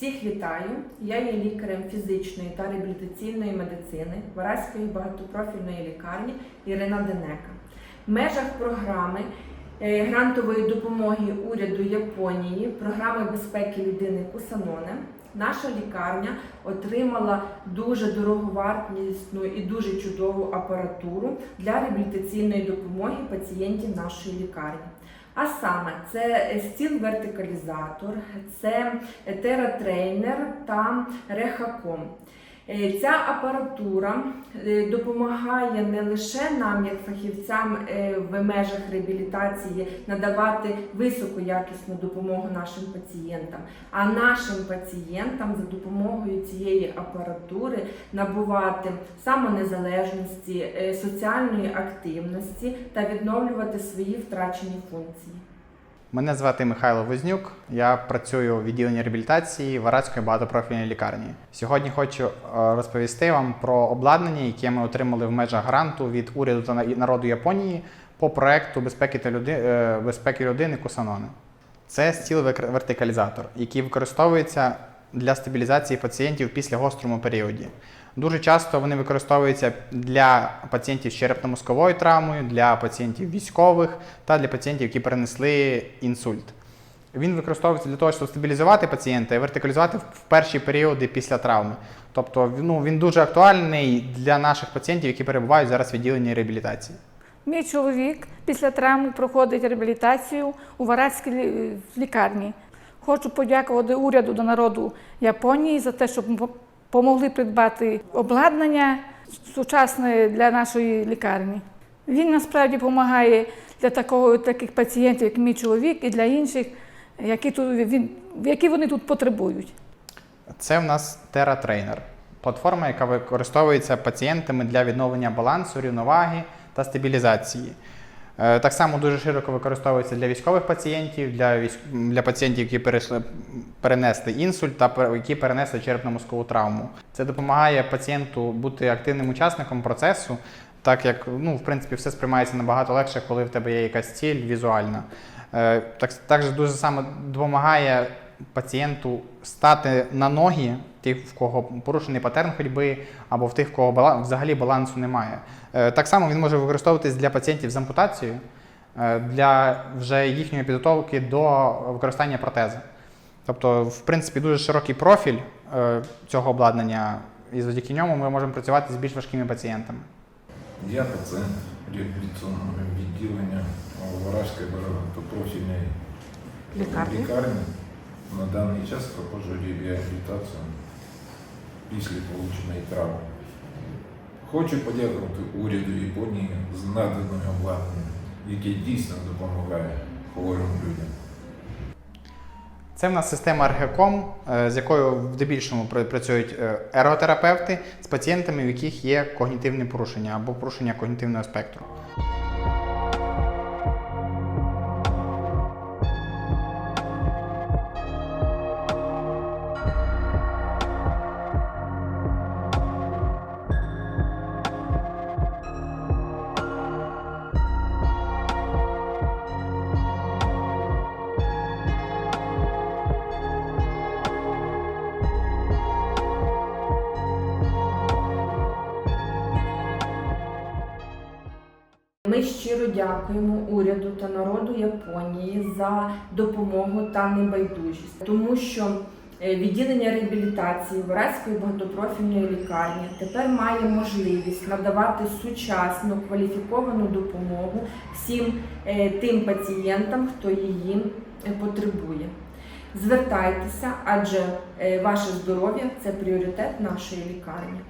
Всіх вітаю! Я є лікарем фізичної та реабілітаційної медицини Вараської багатопрофільної лікарні Ірина Денека. В межах програми е, грантової допомоги уряду Японії, програми безпеки людини Кусаноне, наша лікарня отримала дуже дороговартісну і дуже чудову апаратуру для реабілітаційної допомоги пацієнтів нашої лікарні. А саме це стіл-вертикалізатор, це тератрейнер та рехаком. Е, Ця апаратура е, допомагає не лише нам, як фахівцям е, в межах реабілітації, надавати високоякісну допомогу нашим пацієнтам, а нашим пацієнтам за допомогою цієї апаратури набувати самонезалежності, соціальної активності та відновлювати свої втрачені функції. Мене звати Михайло Вознюк. Я працюю у відділенні реабілітації Варадської багатопрофільної лікарні. Сьогодні хочу е, розповісти вам про обладнання, яке ми отримали в межах гранту від уряду та народу Японії по проекту безпеки та люди... е, безпеки людини Кусаноне. Це стіл-вертикалізатор, який використовується для стабілізації пацієнтів після гострому періоді. Дуже часто вони використовуються для пацієнтів з черепно-мозковою травмою, для пацієнтів військових та для пацієнтів, які перенесли інсульт. Він використовується для того, щоб стабілізувати пацієнта і вертикалізувати в перші періоди після травми. Тобто ну, він дуже актуальний для наших пацієнтів, які перебувають зараз в відділенні реабілітації. Мій чоловік після травми проходить реабілітацію у Варадській лікарні. Хочу подякувати уряду та народу Японії за те, що м- помогли придбати обладнання сучасне для нашої лікарні. Він насправді допомагає для такого, таких пацієнтів, як мій чоловік, і для інших, які, тут, він, які вони тут потребують. Це в нас TerraTrainer – платформа, яка використовується пацієнтами для відновлення балансу, рівноваги та стабілізації. Е, Так само дуже широко використовується для військових пацієнтів, для, військ... для пацієнтів, які перейшли, перенесли інсульт та які перенесли черепно-мозкову травму. Це допомагає пацієнту бути активним учасником процесу, так як ну, в принципі все сприймається набагато легше, коли в тебе є якась ціль візуальна. Е, Так, також дуже саме допомагає пацієнту стати на ноги, тих, в кого порушений патерн ходьби, або в тих, в кого взагалі балансу немає. Е, Так само він може використовуватись для пацієнтів з ампутацією, е, для вже їхньої підготовки до використання протези. Тобто, в принципі, дуже широкий профіль е, цього обладнання, і завдяки ньому ми можемо працювати з більш важкими пацієнтами. Я пацієнт реабілітаційного відділення Варажської багатопрофільної Лікарні. На даний час проходжу реабілітацію після отриманої травми. Хочу подякувати уряду Японії з наданою обладнанням, яке дійсно допомагає хворим людям. Це в нас система Аргеком, е, з якою в дебільшому працюють е, ерготерапевти з пацієнтами, в яких є когнітивні порушення або порушення когнітивного спектру. Ми щиро дякуємо уряду та народу Японії за допомогу та небайдужість, тому що е, відділення реабілітації Варадської багатопрофільної лікарні тепер має можливість надавати сучасну кваліфіковану допомогу всім е, тим пацієнтам, хто її потребує. Звертайтеся, адже е, ваше здоров'я це пріоритет нашої лікарні.